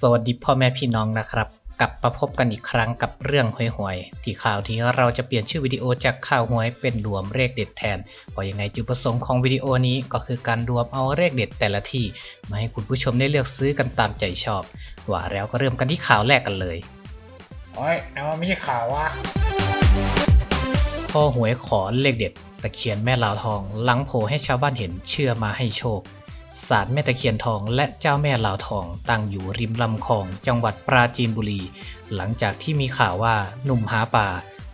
สวัสดีพ่อแม่พี่น้องนะครับ กลับมาพบกันอีกครั้งกับเรื่องหวยหวยๆที่ข่าวนี้เราจะเปลี่ยนชื่อวิดีโอจากข่าวหวยเป็นรวมเลขเด็ดแทนเพราะยังไงจุดประสงค์ของวิดีโอนี้ก็คือการรวมเอาเลขเด็ดแต่ละที่มาให้คุณผู้ชมได้เลือกซื้อกันตามใจชอบว่าแล้วก็เริ่มกันที่ข่าวแรกกันเลยโอ้ยนะว่าไม่ใช่ข่าววะข้อหวยขอเลขเด็ดตะเคียนแม่ลาวทองหลังโผล่ให้ชาวบ้านเห็นเชื่อมาให้โชค ศาลแม่ตะเคียนทองและเจ้าแม่ลาวทองตั้งอยู่ริมลำคลองจังหวัดปราจีนบุรี หลังจากที่มีข่าวว่าหนุ่มหาป่า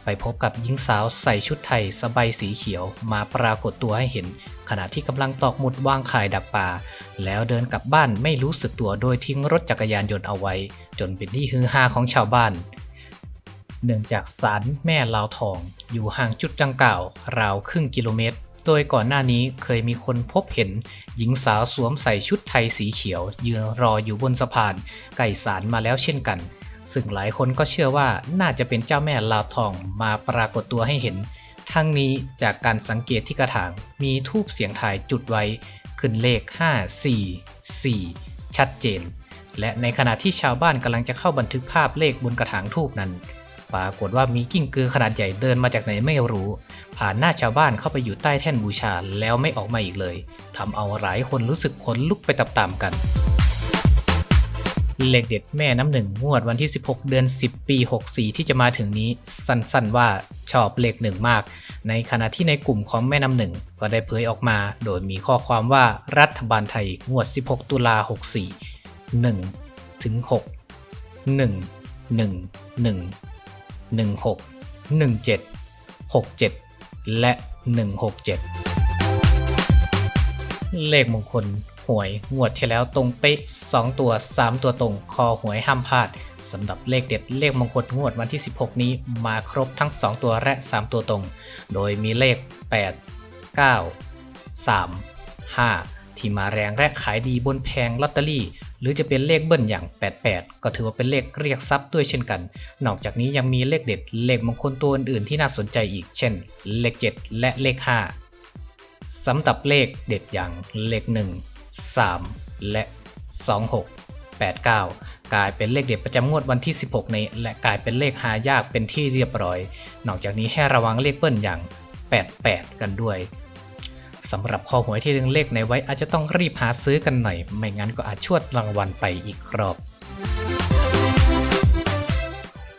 ไปพบกับหญิงสาวใส่ชุดไทยสบายสีเขียวมาปรากฏตัวให้เห็น ขณะที่กำลังตอกหมุดวางขายดักป่าแล้วเดินกลับบ้านไม่รู้สึกตัวโดยทิ้งรถจักรยานยนต์เอาไว้ จนเป็นที่ฮือฮาของชาวบ้าน เนื่องจากศาลแม่ลาวทองอยู่ห่างจุดดังกล่าวราวครึ่งกิโลเมตร โดยก่อนหน้านี้เคยมีคนพบเห็น หญิงสาวสวมใส่ชุดไทยสีเขียว ยืนรออยู่บนสะพานใกล้ศาลมาแล้วเช่นกัน ซึ่งหลายคนก็เชื่อว่าน่าจะเป็นเจ้าแม่ลาวทองมาปรากฏตัวให้เห็น ทั้งนี้จากการสังเกตที่กระถางมีทูบเสียงทายจุดไว้ ขึ้นเลข 5 4 4 ชัดเจน และในขณะที่ชาวบ้านกำลังจะเข้าบันทึกภาพเลขบนกระถางทูบนั้น ปรากฏว่ามีกิ้งกือขนาดใหญ่เดินมาจากไหนไม่รู้ ผ่านหน้าชาวบ้านเข้าไปอยู่ใต้แท่นบูชาแล้วไม่ออกมาอีกเลยทำเอาหลายคนรู้สึกขนลุกไปตามๆกัน เลขเด็ดแม่น้ำหนึ่งงวดวันที่ 16 เดือน 10 ปี 64 ที่จะมาถึงนี้ สั้นๆว่าชอบเลขหนึ่งมาก ในขณะที่ในกลุ่มของแม่น้ำหนึ่งก็ได้เผยออกมา โดยมีข้อความว่ารัฐบาลไทยงวด 16 ตุลา 64 1ถึง6 1 1 1 16 17 67 และ 167 เลขมงคลหวยงวดที่แล้วตรงเป๊ะ2ตัว 3 ตัวตรง คอหวยห้ามพลาดสำหรับเลขเด็ดเลขมงคลงวดวันที่ 16 นี้มาครบทั้ง 2 ตัวและ 3 ตัวตรง โดยมีเลข 8 9 3 5 ที่มาแรงและขายดีบนแพงลอตเตอรี่ หรือจะเป็นเลขเบิ้ลอย่าง 88 ก็ถือว่าเป็นเลขเรียกทรัพย์ด้วยเช่นกัน นอกจากนี้ยังมีเลขเด็ดเลขมงคลตัวอื่นๆที่น่าสนใจอีก เช่น เลข 7 และเลข 5สำหรับเลขเด็ดอย่างเลข 1 3 และ 26 89 กลายเป็นเลขเด็ดประจำงวดวันที่ 16 นี้ และกลายเป็นเลขหายากเป็นที่เรียบร้อย นอกจากนี้ให้ระวังเลขเบิ้ลอย่าง 88 กันด้วย สำหรับคอหวยที่เรื่องเลขในไว้อาจจะต้องรีบหาซื้อกันหน่อย ไม่งั้นก็อาจชวดรางวัลไปอีกรอบ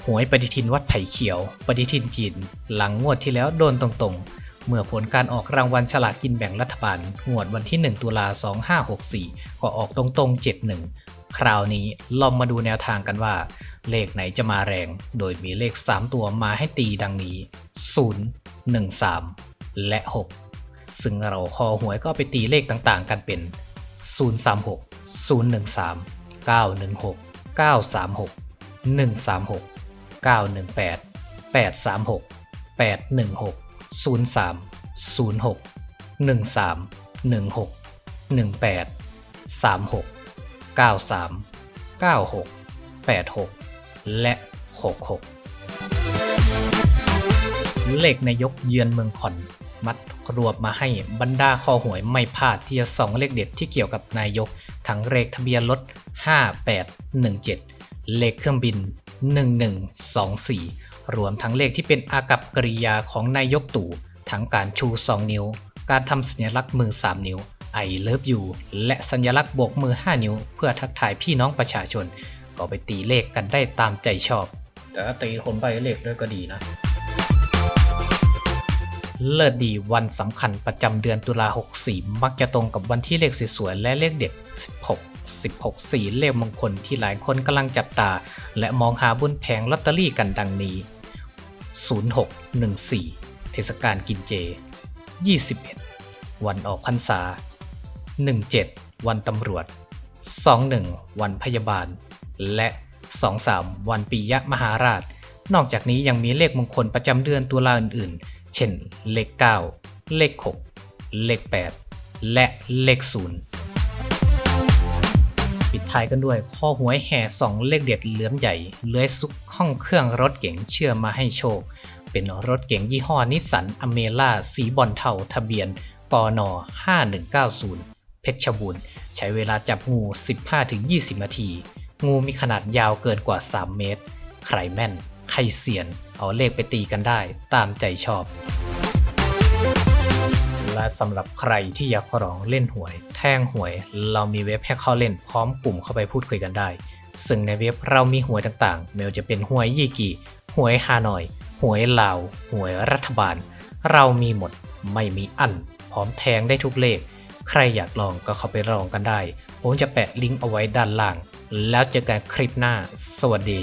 หวยปฏิทินวัดไผ่เขียว ปฏิทินจีน หลังงวดที่แล้วโดนตรงๆ เมื่อผลการออกรางวัลฉลากกินแบ่งรัฐบาล งวดวันที่ 1 ตุลา 2564 ก็ออกตรงๆ 71 คราวนี้ลองมาดูแนวทางกันว่า เลขไหนจะมาแรง โดยมีเลข 3 ตัวมาให้ตีดังนี้ 0 1 3 และ 6 ซึ่งเราคอหวยก็ไปตีเลขต่างๆ กันเป็น 036 013 916 936 136 918 836 816 03 06 13 16 18 36 93 96 86 และ 66 เลขนายกเยือนเมืองขอน มัดรวบมาให้บรรดาคอหวยไม่พลาดที่จะส่องเลขเด็ดที่เกี่ยวกับนายก ทั้งเลขทะเบียนรถ 5817 เลขเครื่องบิน 1124 รวมทั้งเลขที่เป็นอากับกริยาของนายกตู่ ทั้งการชู 2 นิ้ว การทำสัญลักษณ์มือ 3 นิ้ว I love you และสัญลักษณ์โบกมือ 5 นิ้ว เพื่อทักทายพี่น้องประชาชน ก็ไปตีเลขกันได้ตามใจชอบ แต่ถ้าตีคนใบเลขด้วยก็ดีนะ เลิศดีวันสำคัญประจำเดือนตุลา 64 มักจะตรงกับวันที่เลขสวยๆและเลขเด็ด 16 16 4 เลขมงคลที่หลายคนกำลังจับตา และมองหาบนแผงลอตเตอรี่กันดังนี้ 0614 เทศกาลกินเจ 21 วันออกพรรษา 17 วันตำรวจ 21 วันพยาบาล และ 23 วันปียะมหาราช นอกจากนี้ยังมีเลขมงคลประจำเดือนตุลาอื่นๆ เช่น เลข 9 เลข 6 เลข 8 และเลข 0 ปิดท้ายกันด้วยข้อหวยแห่สองเลขเด็ดเหลือมใหญ่เลื้อยซุกห้องเครื่องรถเก๋งเชื่อมาให้โชค เป็นรถเก๋งยี่ห้อนิสสันอเมล่าสีบอลเทาทะเบียนปน5190 เพชรบูรณ์ ใช้เวลาจับงู 15-20 นาที งูมีขนาดยาวเกินกว่า 3 เมตร ใครแม่น ใครเสียน เอาเลขไปตีกันได้ตามใจชอบ และสำหรับใครที่อยากลองเล่นหวย แท่งหวย เรามีเว็บให้เข้าเล่นพร้อมกลุ่มเข้าไปพูดคุยกันได้ ซึ่งในเว็บเรามีหวยต่างๆ ไม่ว่าจะเป็นหวยยี่กี่หวยฮานอย หวยลาว หวยรัฐบาล เรามีหมดไม่มีอัน พร้อมแทงได้ทุกเลข ใครอยากลองก็เข้าไปลองกันได้ ผมจะแปะลิงก์เอาไว้ด้านล่าง แล้วเจอกันคลิปหน้า สวัสดี